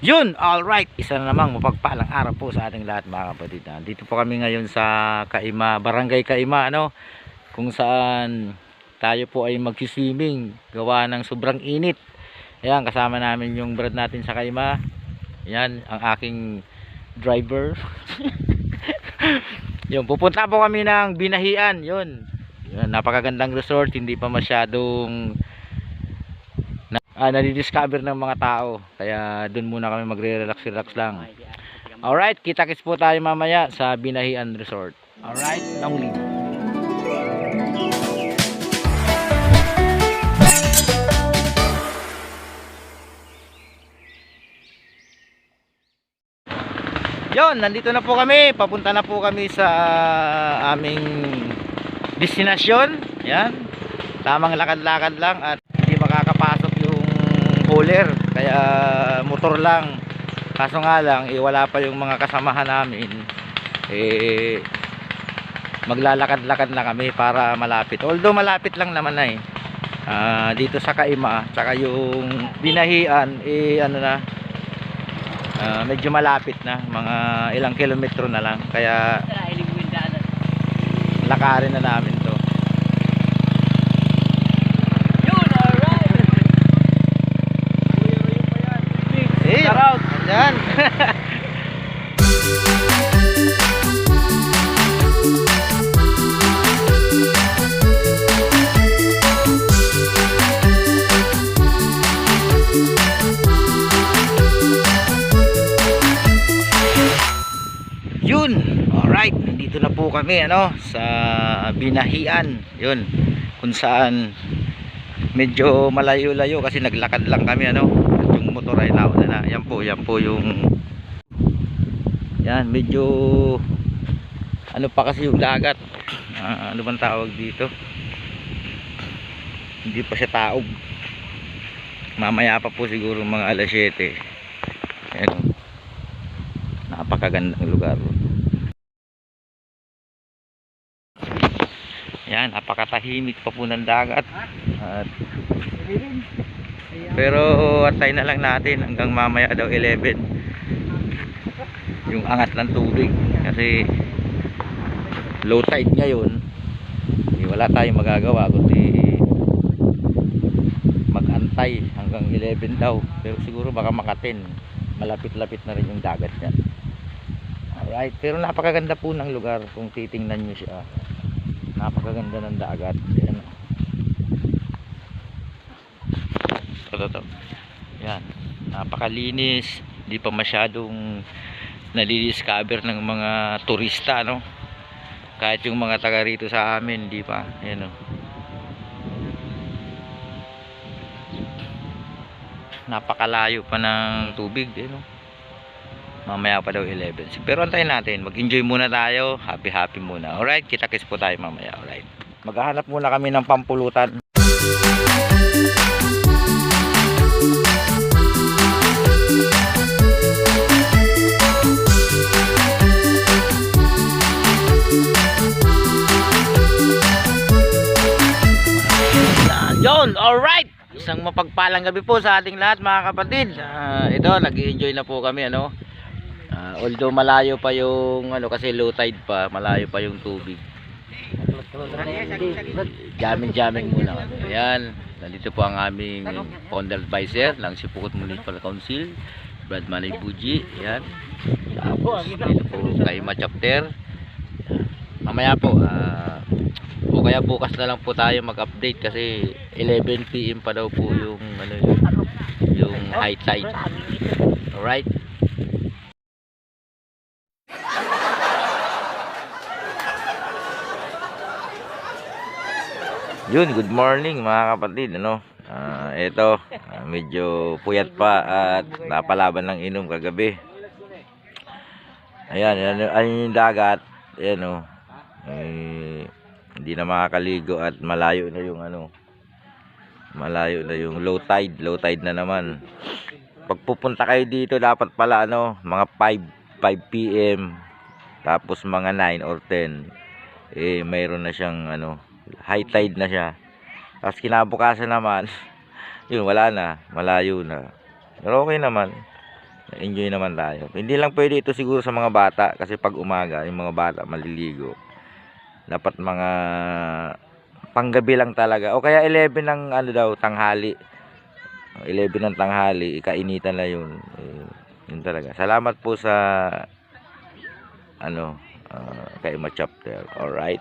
Yun, alright. Isa na namang mapagpalang araw po sa ating lahat mga kapatid. Ah, Dito po kami ngayon sa Kaima, Barangay Kaima, ano? Kung saan tayo po ay magsiswimming gawa ng sobrang init. Ayan, kasama namin yung brad natin sa Kaima. Yan, ang aking driver. yun, pupunta po kami ng Binahian. Yun. Yun, napakagandang resort, hindi pa masyadong ah, nadidiscover ng mga tao. Kaya doon muna kami magre-relax-relax lang. Alright, kita-kits po tayo mamaya sa Binahian Resort. Alright, long live. Yon, nandito na po kami. Papunta na po kami sa aming destinasyon. Yan. Tamang lakad-lakad lang at hindi makakapasok hauler. Kaya motor lang. Kaso nga lang, eh, wala pa yung mga kasamahan namin. Eh, maglalakad-lakad na kami para malapit. Although malapit lang naman na eh. Ah, dito sa Kaima, tsaka yung binahian, eh ano na, Ah, medyo malapit na mga ilang kilometro na lang kaya lakarin na namin to eh yan Yun. Alright. Nandito na po kami ano sa Binahian. Yun. Kung saan medyo malayo-layo kasi naglakad lang kami ano. Motor ay nauna na. Yan po, yan po yung yan, medyo ano pa kasi yung dagat. Ah, ano bang tawag dito? Hindi pa siya taob. Mamaya pa po siguro mga alas 7. Ayan napakagandang lugar yan napakatahimik pa po ng dagat at pero antay na lang natin hanggang mamaya daw 11 yung angat ng tubig. Kasi low tide ngayon. Eh, wala tayong magagawa kundi magantay hanggang 11 daw. Pero siguro baka makatin. Malapit-lapit na rin yung dagat niya. Alright pero napakaganda po ng lugar kung titingnan nyo siya. Napakaganda ng dagat yan ito to yan. Napakalinis. Hindi pa masyadong nalidiscover ng mga turista no? Kahit yung mga taga rito sa amin hindi pa yan o napakalayo pa ng tubig eh, no? mamaya pa daw 11 pero antayin natin. Mag enjoy muna tayo. Happy happy muna. Alright kita kits po tayo mamaya. Alright. Maghahanap muna kami ng pampulutan Yon, alright. Isang mapagpalang gabi po sa ating lahat mga kapatid. Ah, ito, nag-enjoy na po kami ano. Ah, although malayo pa yung ano kasi low tide pa, malayo pa yung tubig. Jamming-jamming muna kami. Ayan, nandito po ang aming founder advisor ng Sipukot Municipal Council, Brad Manay Buji. Ayan. Tapos, dito po kay Ma Chapter. Mamaya po, ah, o kaya bukas na lang po tayo mag-update kasi 11 PM pa daw po yung ano yun, yung high tide. Alright? Yun, good morning mga kapatid, ano? Ah, ito, ah, medyo puyat pa at napalaban ng inom kagabi. Ayan, ayan, ayan yung dagat. Ayan oh. Eh, hindi na makakaligo at malayo na yung ano malayo na yung low tide low tide na naman pag pupunta kayo dito dapat pala ano mga 5 5 PM tapos mga 9 or 10 eh mayroon na siyang ano high tide na siya tapos kinabukasan naman yun wala na malayo na pero okay naman enjoy naman tayo. Hindi lang pwede ito siguro sa mga bata kasi pag umaga, yung mga bata maliligo. Dapat mga panggabi lang talaga. O kaya 11 ng ano daw, tanghali. 11 ng tanghali, ikainitan na yun. Eh, yun talaga. Salamat po sa ano, uh, kay Ma Chapter. Alright.